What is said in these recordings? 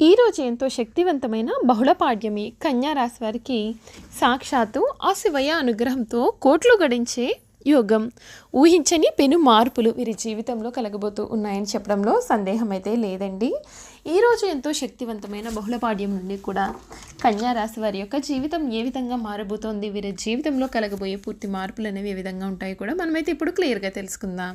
ఈరోజు ఎంతో శక్తివంతమైన బహుళపాడ్యమి పాడ్యమి రాశి వారికి సాక్షాత్తు ఆ శివయ అనుగ్రహంతో కోట్లు గడించే యోగం ఊహించని పెను మార్పులు వీరి జీవితంలో కలగబోతూ ఉన్నాయని చెప్పడంలో సందేహం అయితే లేదండి. ఈరోజు ఎంతో శక్తివంతమైన బహుళపాడ్యం నుండి కూడా కన్యారాశి వారి యొక్క జీవితం ఏ విధంగా మారబోతోంది వీరి జీవితంలో కలగబోయే పూర్తి మార్పులు అనేవి ఏ విధంగా ఉంటాయి కూడా మనమైతే ఇప్పుడు క్లియర్గా తెలుసుకుందాం.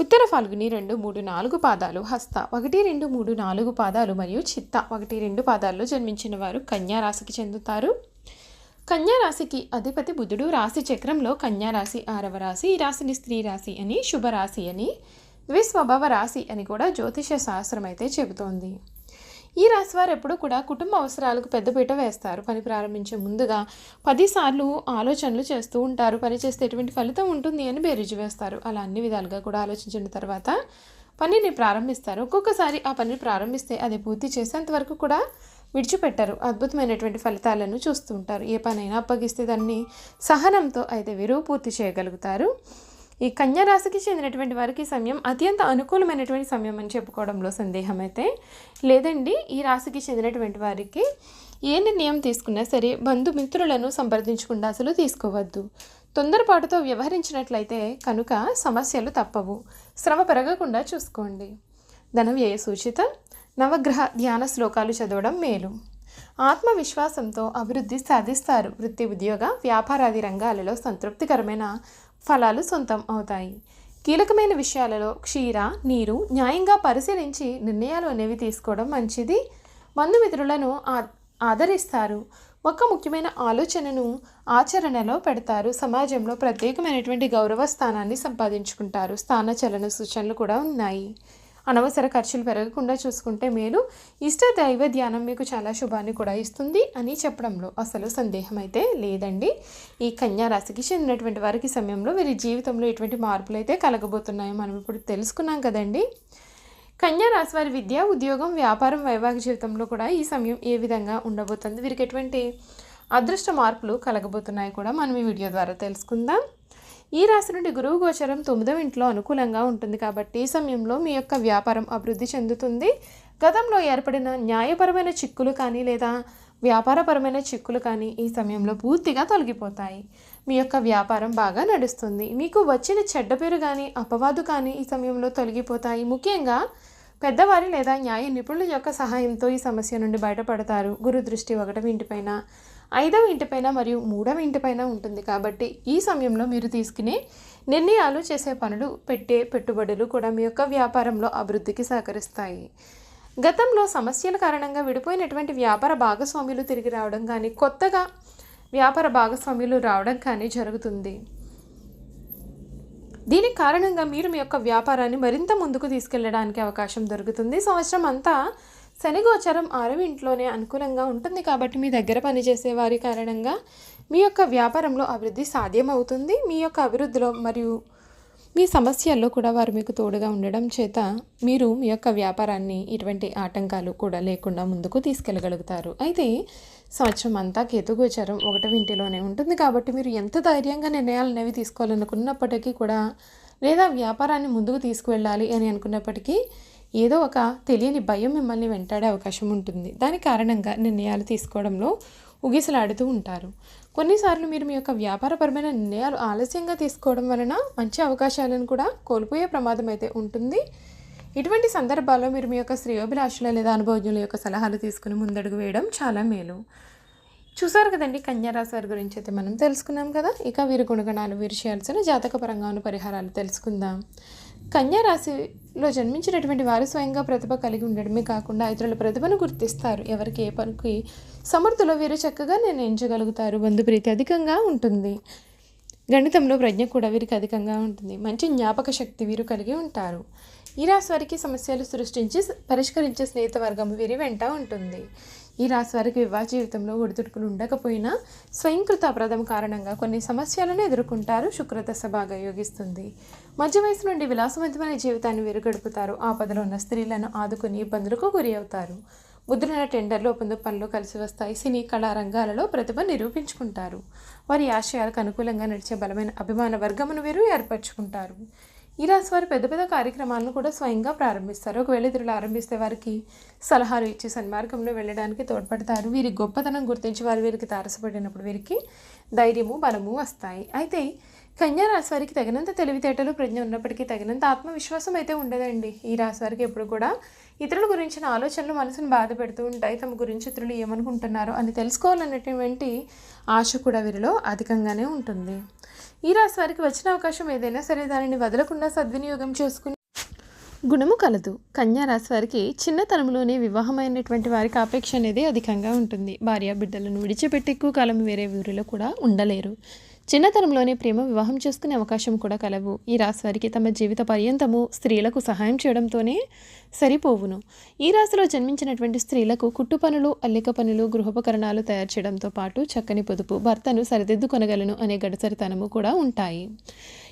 ఉత్తర ఫాల్గుని రెండు మూడు నాలుగు పాదాలు హస్త. ఒకటి రెండు మూడు నాలుగు పాదాలు మరియు చిత్త. ఒకటి రెండు పాదాల్లో జన్మించిన వారు కన్యారాశికి చెందుతారు. కన్యారాశికి అధిపతి బుధుడు. రాశి చక్రంలో కన్యారాశి ఆరవ రాశి ఈ రాశిని స్త్రీ రాశి అని శుభరాశి అని ద్విస్వభావ రాశి అని కూడా జ్యోతిష శాస్త్రం అయితే చెబుతోంది. ఈ రాశి వారు ఎప్పుడూ కూడా కుటుంబ అవసరాలకు పెద్దపీట వేస్తారు. పని ప్రారంభించే ముందుగా పదిసార్లు ఆలోచనలు చేస్తూ ఉంటారు. పని చేస్తే ఎటువంటి ఫలితం ఉంటుంది అని బేరీజు వేస్తారు. అలా అన్ని విధాలుగా కూడా ఆలోచించిన తర్వాత పనిని ప్రారంభిస్తారు. ఒక్కొక్కసారి ఆ పనిని ప్రారంభిస్తే అది పూర్తి చేసేంత వరకు కూడా విడిచిపెట్టరు. అద్భుతమైనటువంటి ఫలితాలను చూస్తూ ఉంటారు. ఏ పనైనా అప్పగిస్తే దాన్ని సహనంతో అయితే వీరు పూర్తి చేయగలుగుతారు. ఈ కన్యారాశికి చెందినటువంటి వారికి సమయం అత్యంత అనుకూలమైనటువంటి సమయం అని చెప్పుకోవడంలో సందేహం అయితే లేదండి. ఈ రాశికి చెందినటువంటి వారికి ఏ నిర్ణయం తీసుకున్నా సరే బంధుమిత్రులను సంప్రదించకుండా అసలు తీసుకోవద్దు. తొందరపాటుతో వ్యవహరించినట్లయితే కనుక సమస్యలు తప్పవు. శ్రమ పెరగకుండా చూసుకోండి. ధన వ్యయ నవగ్రహ ధ్యాన శ్లోకాలు చదవడం మేలు. ఆత్మవిశ్వాసంతో అభివృద్ధి సాధిస్తారు. వృత్తి ఉద్యోగ వ్యాపారాది రంగాలలో సంతృప్తికరమైన ఫలాలు సొంతం అవుతాయి. కీలకమైన విషయాలలో క్షీర నీరు న్యాయంగా పరిశీలించి నిర్ణయాలు అనేవి తీసుకోవడం మంచిది. బంధుమిత్రులను ఆ ఆదరిస్తారు. ఒక ముఖ్యమైన ఆలోచనను ఆచరణలో పెడతారు. సమాజంలో ప్రత్యేకమైనటువంటి గౌరవ స్థానాన్ని సంపాదించుకుంటారు. స్థాన చలన సూచనలు కూడా ఉన్నాయి. అనవసర ఖర్చులు పెరగకుండా చూసుకుంటే మేలు. ఇష్ట దైవ ధ్యానం మీకు చాలా శుభాన్ని కూడా ఇస్తుంది అని చెప్పడంలో అసలు సందేహం అయితే లేదండి. ఈ కన్యా రాశికి చెందినటువంటి వారికి సమయంలో వీరి జీవితంలో ఎటువంటి మార్పులు అయితే కలగబోతున్నాయో మనం ఇప్పుడు తెలుసుకున్నాం కదండి. కన్యా రాశి వారి విద్య ఉద్యోగం వ్యాపారం వైవాహిక జీవితంలో కూడా ఈ సమయం ఏ విధంగా ఉండబోతుంది? వీరికి ఎటువంటి అదృష్ట మార్పులు కలగబోతున్నాయి కూడా మనం ఈ వీడియో ద్వారా తెలుసుకుందాం. ఈ రాశి నుండి గురువు గోచరం తొమ్మిదవ ఇంట్లో అనుకూలంగా ఉంటుంది కాబట్టి ఈ సమయంలో మీ యొక్క వ్యాపారం అభివృద్ధి చెందుతుంది. గతంలో ఏర్పడిన న్యాయపరమైన చిక్కులు కానీ లేదా వ్యాపారపరమైన చిక్కులు కానీ ఈ సమయంలో పూర్తిగా తొలగిపోతాయి. మీ యొక్క వ్యాపారం బాగా నడుస్తుంది. మీకు వచ్చిన చెడ్డ పేరు కానీ అపవాదు కానీ ఈ సమయంలో తొలగిపోతాయి. ముఖ్యంగా పెద్దవారి లేదా న్యాయ నిపుణుల యొక్క సహాయంతో ఈ సమస్య నుండి బయటపడతారు. గురు దృష్టి ఒకటి ఇంటిపైన ఐదవ ఇంటిపైన మరియు మూడవ ఇంటిపైన ఉంటుంది. కాబట్టి ఈ సమయంలో మీరు తీసుకునే నిర్ణయాలు చేసే పనులు పెట్టే పెట్టుబడులు కూడా మీ యొక్క వ్యాపారంలో అభివృద్ధికి సహకరిస్తాయి. గతంలో సమస్యల కారణంగా విడిపోయినటువంటి వ్యాపార భాగస్వాములు తిరిగి రావడం కానీ కొత్తగా వ్యాపార భాగస్వాములు రావడం కానీ జరుగుతుంది. దీనికి కారణంగా మీరు మీ యొక్క వ్యాపారాన్ని మరింత ముందుకు తీసుకెళ్ళడానికి అవకాశం దొరుకుతుంది. సంవత్సరం అంతా శనిగోచరం ఆరవ ఇంట్లోనే అనుకూలంగా ఉంటుంది కాబట్టి మీ దగ్గర పనిచేసే వారి కారణంగా మీ యొక్క వ్యాపారంలో అభివృద్ధి సాధ్యమవుతుంది. మీ యొక్క అభివృద్ధిలో మరియు మీ సమస్యల్లో కూడా వారు మీకు తోడుగా ఉండడం చేత మీరు మీ యొక్క వ్యాపారాన్ని ఇటువంటి ఆటంకాలు కూడా లేకుండా ముందుకు తీసుకెళ్ళగలుగుతారు. అయితే సంవత్సరం అంతా కేతుగోచరం ఒకటవ ఇంటిలోనే ఉంటుంది కాబట్టి మీరు ఎంత ధైర్యంగా నిర్ణయాలు అనేవి తీసుకోవాలనుకున్నప్పటికీ కూడా లేదా వ్యాపారాన్ని ముందుకు తీసుకువెళ్ళాలి అని అనుకున్నప్పటికీ ఏదో ఒక తెలియని భయం మిమ్మల్ని వెంటాడే అవకాశం ఉంటుంది. దాని కారణంగా నిర్ణయాలు తీసుకోవడంలో ఉగిసలాడుతూ ఉంటారు. కొన్నిసార్లు మీరు మీ యొక్క వ్యాపారపరమైన నిర్ణయాలు ఆలస్యంగా తీసుకోవడం వలన మంచి అవకాశాలను కూడా కోల్పోయే ప్రమాదం అయితే ఉంటుంది. ఇటువంటి సందర్భాల్లో మీరు మీ యొక్క శ్రేయోభిలాషుల లేదా అనుభవజ్ఞుల యొక్క సలహాలు తీసుకుని ముందడుగు వేయడం చాలా మేలు. చూసారు కదండి కన్యారాశి వారి గురించి అయితే మనం తెలుసుకున్నాం కదా? ఇక వీరి గుణగణాలు వీరు చేయాల్సిన జాతకపరంగా ఉన్న పరిహారాలు తెలుసుకుందాం. కన్యా రాశిలో జన్మించినటువంటి వారు స్వయంగా ప్రతిభ కలిగి ఉండడమే కాకుండా ఇతరుల ప్రతిభను గుర్తిస్తారు. ఎవరికి ఏ పనికి సమర్థులో వీరు చక్కగా నిర్ణయించగలుగుతారు. బంధుప్రీతి అధికంగా ఉంటుంది. గణితంలో ప్రజ్ఞ కూడా వీరికి అధికంగా ఉంటుంది. మంచి జ్ఞాపక శక్తి వీరు కలిగి ఉంటారు. ఈ రాశి వారికి సమస్యలు సృష్టించి పరిష్కరించే స్నేహిత వర్గం వీరి వెంట ఉంటుంది. ఈ రాశి వారికి వివాహ జీవితంలో ఒడిదుడుకులు ఉండకపోయినా స్వయంకృత అపరాధం కారణంగా కొన్ని సమస్యలను ఎదుర్కొంటారు శుక్రదశ బాగా యోగిస్తుంది. మధ్య వయసు నుండి విలాసవంతమైన జీవితాన్ని వెరుగడుపుతారు. ఆపదలో ఉన్న స్త్రీలను ఆదుకుని ఇబ్బందులకు గురి అవుతారు. ముద్రణ టెండర్లు ఒప్పంద పనులు కలిసి వస్తాయి. సినీ కళా రంగాలలో ప్రతిభ నిరూపించుకుంటారు. వారి ఆశయాలకు అనుకూలంగా నడిచే బలమైన అభిమాన వర్గమును వీరు ఏర్పరచుకుంటారు. ఈ రాశి వారు పెద్ద పెద్ద కార్యక్రమాలను కూడా స్వయంగా ప్రారంభిస్తారు. ఒకవేళ ఇతరులు ఆరంభిస్తే వారికి సలహాలు ఇచ్చి సన్మార్గంలో వెళ్ళడానికి తోడ్పడతారు. వీరి గొప్పతనం గుర్తించి వారు వీరికి తారసపడినప్పుడు వీరికి ధైర్యము బలము వస్తాయి. అయితే కన్యా రాశి వారికి తగినంత తెలివితేటలు ప్రజ్ఞ ఉన్నప్పటికీ తగినంత ఆత్మవిశ్వాసం అయితే ఉండదండి. ఈ రాశి వారికి ఎప్పుడు కూడా ఇతరుల గురించిన ఆలోచనలు మనసును బాధ పెడుతూ ఉంటాయి. తమ గురించి ఇతరులు ఏమనుకుంటున్నారో అని తెలుసుకోవాలనేటువంటి ఆశ కూడా వీరిలో అధికంగానే ఉంటుంది. ఈ రాశి వారికి వచ్చిన అవకాశం ఏదైనా సరే దానిని వదలకుండా సద్వినియోగం చేసుకుని గుణము కలదు. కన్యా రాశి వారికి చిన్నతనంలోనే వివాహమైనటువంటి వారికి ఆపేక్ష అనేది అధికంగా ఉంటుంది. భార్య బిడ్డలను విడిచిపెట్టి ఎక్కువ కాలం వేరే ఊరిలో కూడా ఉండలేరు. చిన్నతనంలోనే ప్రేమ వివాహం చేసుకునే అవకాశం కూడా కలవు. ఈ రాశి వారికి తమ జీవిత పర్యంతము స్త్రీలకు సహాయం చేయడంతోనే సరిపోవును. ఈ రాశిలో జన్మించినటువంటి స్త్రీలకు కుట్టు పనులు అల్లిక పనులు గృహోపకరణాలు తయారు చేయడంతో పాటు చక్కని పొదుపు భర్తను సరిదిద్దుకొనగలను అనే గడసరితనము కూడా ఉంటాయి.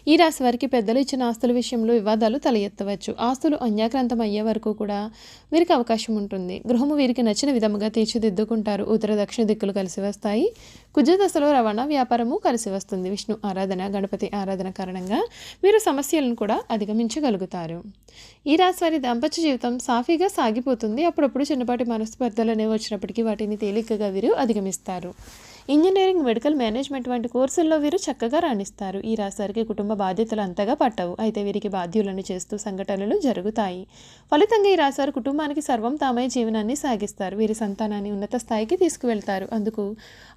ఈ రాశి వారికి పెద్దలు ఇచ్చిన ఆస్తుల విషయంలో వివాదాలు తల ఎత్తవచ్చు ఆస్తులు అన్యాక్రాంతం అయ్యే వరకు కూడా వీరికి అవకాశం ఉంటుంది. గృహము వీరికి నచ్చిన విధముగా తీర్చిదిద్దుకుంటారు. ఉత్తర దక్షిణ దిక్కులు కలిసి వస్తాయి. కుజదశలో రవాణా వ్యాపారము కలిసి వస్తుంది. విష్ణు ఆరాధన గణపతి ఆరాధన కారణంగా వీరు సమస్యలను కూడా అధిగమించగలుగుతారు. ఈ రాశి వారి దాంపత్య జీవితం సాఫీగా సాగిపోతుంది. అప్పుడప్పుడు చిన్నపాటి మనస్పర్ధలు అనేవి వచ్చినప్పటికీ వాటిని తేలికగా వీరు అధిగమిస్తారు. ఇంజనీరింగ్ మెడికల్ మేనేజ్మెంట్ వంటి కోర్సుల్లో వీరు చక్కగా రాణిస్తారు. ఈ రాశారికి కుటుంబ బాధ్యతలు అంతగా పట్టవు. అయితే వీరికి బాధ్యులను చేస్తూ సంఘటనలు జరుగుతాయి. ఫలితంగా ఈ రాశారు కుటుంబానికి సర్వం తామే జీవనాన్ని సాగిస్తారు. వీరి సంతానాన్ని ఉన్నత స్థాయికి తీసుకువెళ్తారు. అందుకు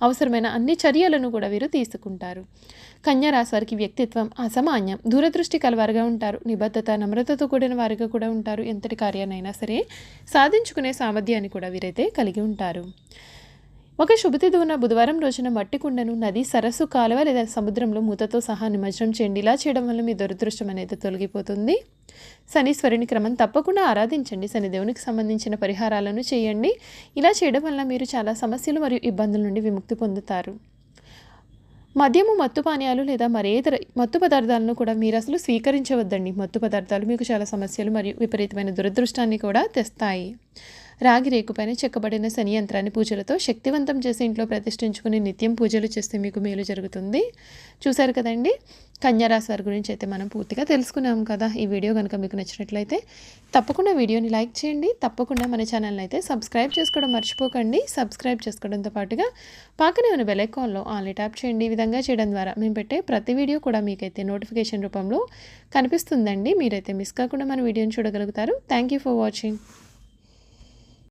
అవసరమైన అన్ని చర్యలను కూడా వీరు తీసుకుంటారు. కన్యా రాశివారికి వ్యక్తిత్వం అసామాన్యం. దూరదృష్టి కలవారుగా ఉంటారు. నిబద్ధత నమ్రతతో కూడిన వారిగా కూడా ఉంటారు. ఎంతటి కార్యాన్నైనా సరే సాధించుకునే సామర్థ్యాన్ని కూడా వీరైతే కలిగి ఉంటారు. ఒక శుభతిథి ఉన్న బుధవారం రోజున మట్టి కుండను నది సరస్సు కాలువ లేదా సముద్రంలో మూతతో సహా నిమజ్జనం చేయండి. ఇలా చేయడం వల్ల మీ దురదృష్టం అనేది తొలగిపోతుంది. శనీశ్వరుని క్రమం తప్పకుండా ఆరాధించండి. శనిదేవునికి సంబంధించిన పరిహారాలను చేయండి. ఇలా చేయడం వల్ల మీరు చాలా సమస్యలు మరియు ఇబ్బందుల నుండి విముక్తి పొందుతారు. మద్యము మత్తు పానీయాలు లేదా మరేతర మత్తు పదార్థాలను కూడా మీరు అసలు స్వీకరించవద్దండి. మత్తు పదార్థాలు మీకు చాలా సమస్యలు మరియు విపరీతమైన దురదృష్టాన్ని కూడా తెస్తాయి. రాగి రేకుపైన చెక్కబడిన శని యంత్రాన్ని పూజలతో శక్తివంతం చేసి ఇంట్లో ప్రతిష్ఠించుకుని నిత్యం పూజలు చేస్తే మీకు మేలు జరుగుతుంది. చూశారు కదండి? కన్యారాశి వారి గురించి అయితే మనం పూర్తిగా తెలుసుకున్నాం కదా. ఈ వీడియో కనుక మీకు నచ్చినట్లయితే తప్పకుండా వీడియోని లైక్ చేయండి. తప్పకుండా మన ఛానల్ని అయితే సబ్స్క్రైబ్ చేసుకోవడం మర్చిపోకండి. సబ్స్క్రైబ్ చేసుకోవడంతో పాటుగా పక్కనే ఉన్న బెలైకాన్లో ఆన్లీ ట్యాప్ చేయండి. ఈ విధంగా చేయడం ద్వారా మేము పెట్టే ప్రతి వీడియో కూడా మీకైతే నోటిఫికేషన్ రూపంలో కనిపిస్తుందండి. మీరైతే మిస్ కాకుండా మన వీడియోని చూడగలుగుతారు. Thank you for watching.